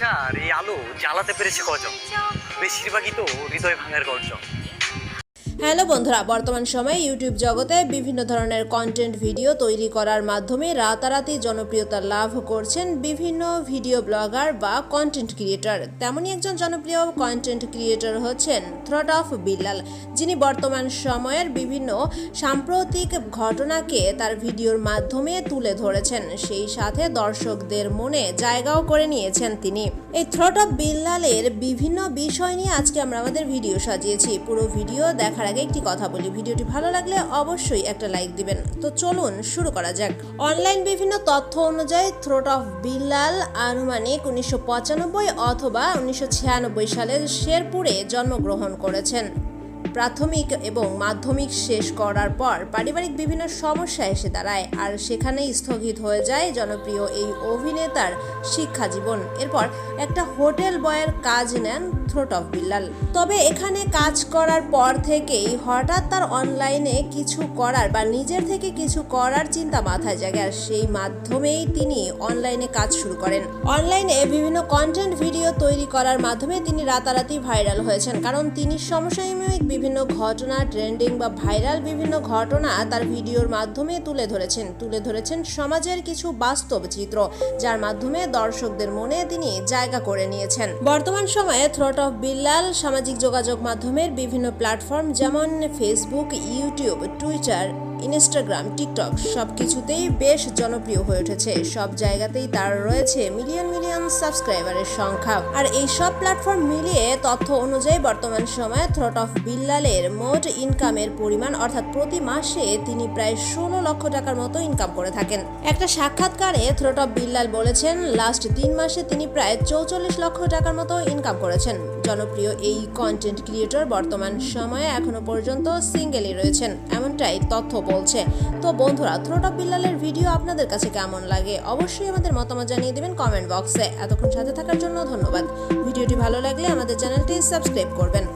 বাসার এই আলো জ্বালাতে পেরেছে কজন? বেশিরভাগই তো হৃদয় ভাঙার গর্জন। হ্যালো বন্ধুরা, বর্তমান সময়ে ইউটিউব জগতে বিভিন্ন ধরনের কন্টেন্ট ভিডিও তৈরি করার মাধ্যমে রাতারাতি জনপ্রিয়তা লাভ করছেন বিভিন্ন ভিডিও ব্লগার বা কন্টেন্ট ক্রিয়েটর তেমনই একজন জনপ্রিয় কন্টেন্ট ক্রিয়েটর হচ্ছেন থ্রট অফ বিল্লাল যিনি বর্তমান সময়ের বিভিন্ন সাম্প্রতিক ঘটনাকে তার ভিডিওর মাধ্যমে তুলে ধরেছেন। সেই সাথে দর্শকদের মনে জায়গাও করে নিয়েছেন তিনি। এই থ্রট অফ বিল্লালের বিভিন্ন বিষয় নিয়ে আজকে আমরা আমাদের ভিডিও সাজিয়েছি। পুরো ভিডিও দেখার আগে একটি কথা বলি। ভিডিওটি ভালো লাগলে অবশ্যই একটা লাইক দিবেন। তো চলুন শুরু করা যাক। অনলাইন বিভিন্ন তথ্য অনুযায়ী থ্রোট অফ বিল্লাল আনুমানিক উনিশশো পঁচানব্বই অথবা উনিশশো সালের শেরপুরে জন্মগ্রহণ করেছেন। প্রাথমিক এবং মাধ্যমিক শেষ করার পর পারিবারিক বিভিন্ন সমস্যা এসে দাঁড়ায়, আর সেখানেই স্থগিত হয়ে যায় জনপ্রিয় এই অভিনেতার শিক্ষা জীবন। এরপর একটা হোটেল বয়ের কাজ নেন থ্রোট অফ বিল্লাল। তবে এখানে কাজ করার পর থেকেই হঠাৎ তার অনলাইনে কিছু করার বা নিজের থেকে কিছু করার চিন্তা মাথায় জাগে, আর সেই মাধ্যমেই তিনি অনলাইনে কাজ শুরু করেন। অনলাইনে বিভিন্ন কন্টেন্ট ভিডিও তৈরি করার মাধ্যমে তিনি রাতারাতি ভাইরাল হয়েছেন, কারণ তিনি সমসাময়িক বিভিন্ন ঘটনা ট্রেন্ডিং বা ভাইরাল বিভিন্ন ঘটনা তার ভিডিওর মাধ্যমে তুলে ধরেছেন। তুলে ধরেছেন সমাজের কিছু বাস্তব চিত্র, যার মাধ্যমে দর্শকদের মনে তিনি জায়গা করে নিয়েছেন। বর্তমান সময়ে থ্রট অফ বিল্লাল সামাজিক যোগাযোগ মাধ্যমের বিভিন্ন প্ল্যাটফর্ম যেমন Facebook YouTube Twitter Instagram, TikTok সব কিছুতেই বেশ জনপ্রিয় হয়ে উঠেছে। সব জায়গাতেই তার রয়েছে মিলিয়ন মিলিয়ন সাবস্ক্রাইবারের সংখ্যা। আর এই সব প্ল্যাটফর্ম মিলিয়ে তথ্য অনুযায়ী বর্তমান সময়ে থ্রট অফ বিল্লালের মোট ইনকামের পরিমাণ, অর্থাৎ প্রতি মাসে তিনি প্রায় ষোলো লক্ষ টাকার মতো ইনকাম করে থাকেন। একটা সাক্ষাৎকারে থ্রট অফ বিল্লাল বলেছেন লাস্ট তিন মাসে তিনি প্রায় চৌচল্লিশ লক্ষ টাকার মতো ইনকাম করেছেন। জনপ্রিয় এই কন্টেন্ট ক্রিয়েটর বর্তমান সময়ে এখনও পর্যন্ত সিঙ্গেলই রয়েছেন, এমনটাই তথ্য বলছে। তো বন্ধুরা থ্রোটা বিল্লালের ভিডিও আপনাদের কাছে কেমন লাগে? অবশ্যই আমাদের মতামত জানিয়ে দেবেন কমেন্ট বক্সে এতক্ষণ সাথে থাকার জন্য ধন্যবাদ। ভিডিওটি ভালো লাগলে আমাদের চ্যানেলটি সাবস্ক্রাইব করবেন।